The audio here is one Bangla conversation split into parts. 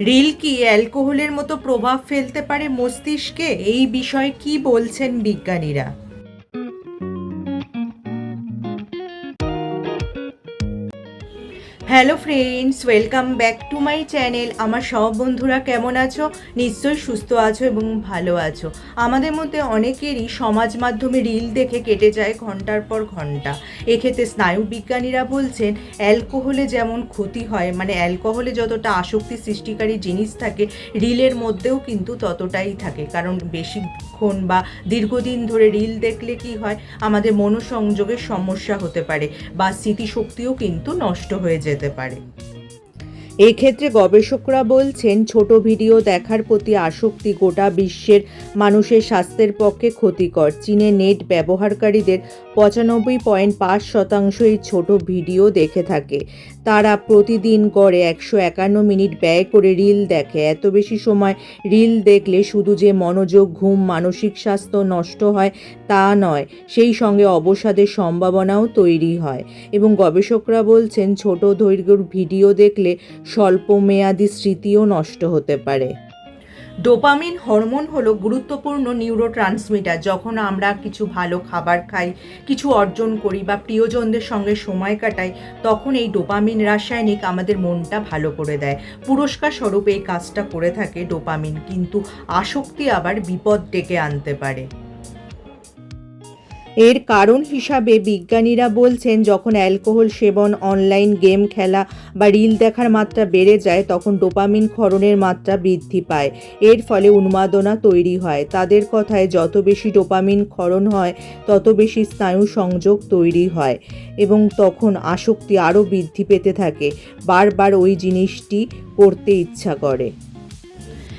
রিল কি অ্যালকোহলের মতো প্রভাব ফেলতে পারে মস্তিষ্কে? এই বিষয়ে কি বলছেন বিজ্ঞানীরা? Hello friends welcome back to my channel আমার সব বন্ধুরা কেমন আছো? নিশ্চয়ই সুস্থ আছো এবং ভালো আছো। আমাদের মধ্যে অনেকেরই সমাজ মাধ্যমে রিল দেখে কেটে যায় ঘণ্টার পর ঘণ্টা। এক্ষেত্রে স্নায়ু বিজ্ঞানীরা বলছেন অ্যালকোহলে যেমন ক্ষতি হয় মানে অ্যালকোহলে যতটা আসক্তি সৃষ্টিকারী জিনিস থাকে রিলের মধ্যেও কিন্তু ততটাই থাকে। কারণ বেশিক্ষণ বা দীর্ঘদিন ধরে রিল দেখলে কি হয়, আমাদের মনোসংযোগের সমস্যা হতে পারে বা স্মৃতিশক্তিও কিন্তু নষ্ট হয়ে যেতে পারে এক্ষেত্রে গবেষকরা বলছেন, ছোট ভিডিও দেখার প্রতি আসক্তি গোটা বিশ্বের মানুষের স্বাস্থ্যের পক্ষে ক্ষতিকর। চীনে নেট ব্যবহারকারীদের পঁচানব্বই পয়েন্ট পাঁচ শতাংশ এই ছোট ভিডিও দেখে থাকে। তারা প্রতিদিন গড়ে একশো একান্ন মিনিট ব্যয় করে রিল দেখে। এত বেশি সময় রিল দেখলে শুধু যে মনোযোগ, ঘুম, মানসিক স্বাস্থ্য নষ্ট হয় তা নয়, সেই সঙ্গে অবসাদের সম্ভাবনাও তৈরি হয়। এবং গবেষকরা বলছেন, ছোট দৈর্ঘ্যের ভিডিও দেখলে স্বল্পমেয়াদী স্মৃতিও নষ্ট হতে পারে। ডোপামিন হরমোন হলো গুরুত্বপূর্ণ নিউরো ট্রান্সমিটার যখন আমরা কিছু ভালো খাবার খাই, কিছু অর্জন করি বা প্রিয়জনদের সঙ্গে সময় কাটাই, তখন এই ডোপামিন রাসায়নিক আমাদের মনটা ভালো করে দেয়। পুরস্কার স্বরূপ এই কাজটা করে থাকে ডোপামিন, কিন্তু আসক্তি আবার বিপদ ডেকে আনতে পারে। এর কারণ হিসাবে বিজ্ঞানীরা বলছেন, যখন অ্যালকোহল সেবন, অনলাইন গেম খেলা বা রিল দেখার মাত্রা বেড়ে যায়, তখন ডোপামিন ক্ষরণের মাত্রা বৃদ্ধি পায়। এর ফলে উন্মাদনা তৈরি হয়। তাদের কথায়, যত বেশি ডোপামিন ক্ষরণ হয়, তত বেশি স্নায়ু সংযোগ তৈরি হয় এবং তখন আসক্তি আরও বৃদ্ধি পেতে থাকে। বারবার ওই জিনিসটি করতে ইচ্ছা করে।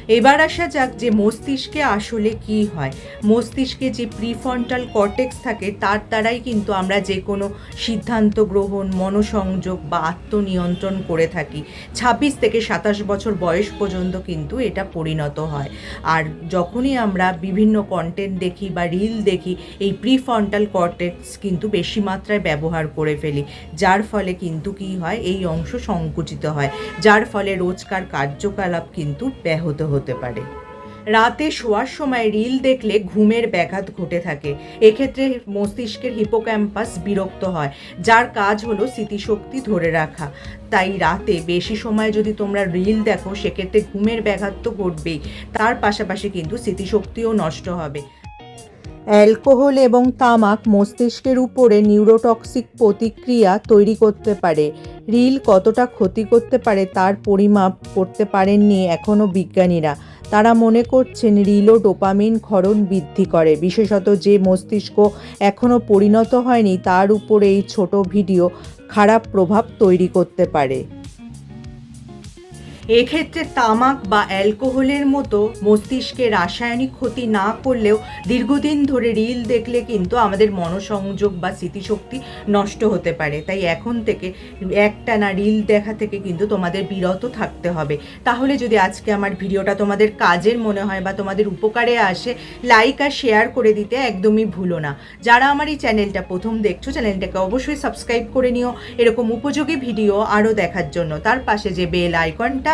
এবার আসা যাক যে মস্তিষ্কে আসলে কি হয়। মস্তিষ্কে যে প্রিফ্রন্টাল কর্টেক্স থাকে, তার দ্বারাই কিন্তু আমরা যে কোনো সিদ্ধান্ত গ্রহণ, মনোসংযোগ বা আত্মনিয়ন্ত্রণ করে থাকি। ছাব্বিশ থেকে সাতাশ বছর বয়স পর্যন্ত কিন্তু এটা পরিণত হয়। আর যখনই আমরা বিভিন্ন কন্টেন্ট দেখি বা রিল দেখি, এই প্রিফ্রন্টাল কর্টেক্স কিন্তু বেশি মাত্রায় ব্যবহার করে ফেলি। যার ফলে কিন্তু কি হয়, এই অংশ সংকুচিত হয়। যার ফলে রোজকার কার্যকলাপ কিন্তু ব্যাহত হতে পারে। রাতে শোয়ার সময় রিল দেখলে ঘুমের ব্যাঘাত ঘটে থাকে। এক্ষেত্রে মস্তিষ্কের হিপোক্যাম্পাস বিরক্ত হয়, যার কাজ হলো স্মৃতিশক্তি ধরে রাখা। তাই রাতে বেশি সময় যদি তোমরা রিল দেখো, সেক্ষেত্রে ঘুমের ব্যাঘাত তো ঘটবেই। তার পাশাপাশি কিন্তু স্মৃতিশক্তিও নষ্ট হবে। অ্যালকোহল এবং তামাক মস্তিষ্কের উপরে নিউরোটক্সিক প্রতিক্রিয়া তৈরি করতে পারে। রিল কতটা ক্ষতি করতে পারে তার পরিমাপ করতে পারেননি এখনও বিজ্ঞানীরা। তারা মনে করছেন রিলও ডোপামিন ক্ষরণ বৃদ্ধি করে। বিশেষত যে মস্তিষ্ক এখনও পরিণত হয়নি তার উপরে এই ছোট ভিডিও খারাপ প্রভাব তৈরি করতে পারে। এক্ষেত্রে তামাক বা অ্যালকোহলের মতো মস্তিষ্কে রাসায়নিক ক্ষতি না করলেও দীর্ঘদিন ধরে রিল দেখলে কিন্তু আমাদের মনোসংযোগ বা স্মৃতিশক্তি নষ্ট হতে পারে। তাই এখন থেকে একটানা রিল দেখা থেকে কিন্তু তোমাদের বিরত থাকতে হবে। তাহলে যদি আজকে আমার ভিডিওটা তোমাদের কাজের মনে হয় বা তোমাদের উপকারে আসে লাইক আর শেয়ার করে দিতে একদমই ভুলো না। যারা আমার এই চ্যানেলটা প্রথম দেখছ চ্যানেলটাকে অবশ্যই সাবস্ক্রাইব করে নিও। এরকম উপযোগী ভিডিও আরও দেখার জন্য। তার পাশে যে বেল আইকনটা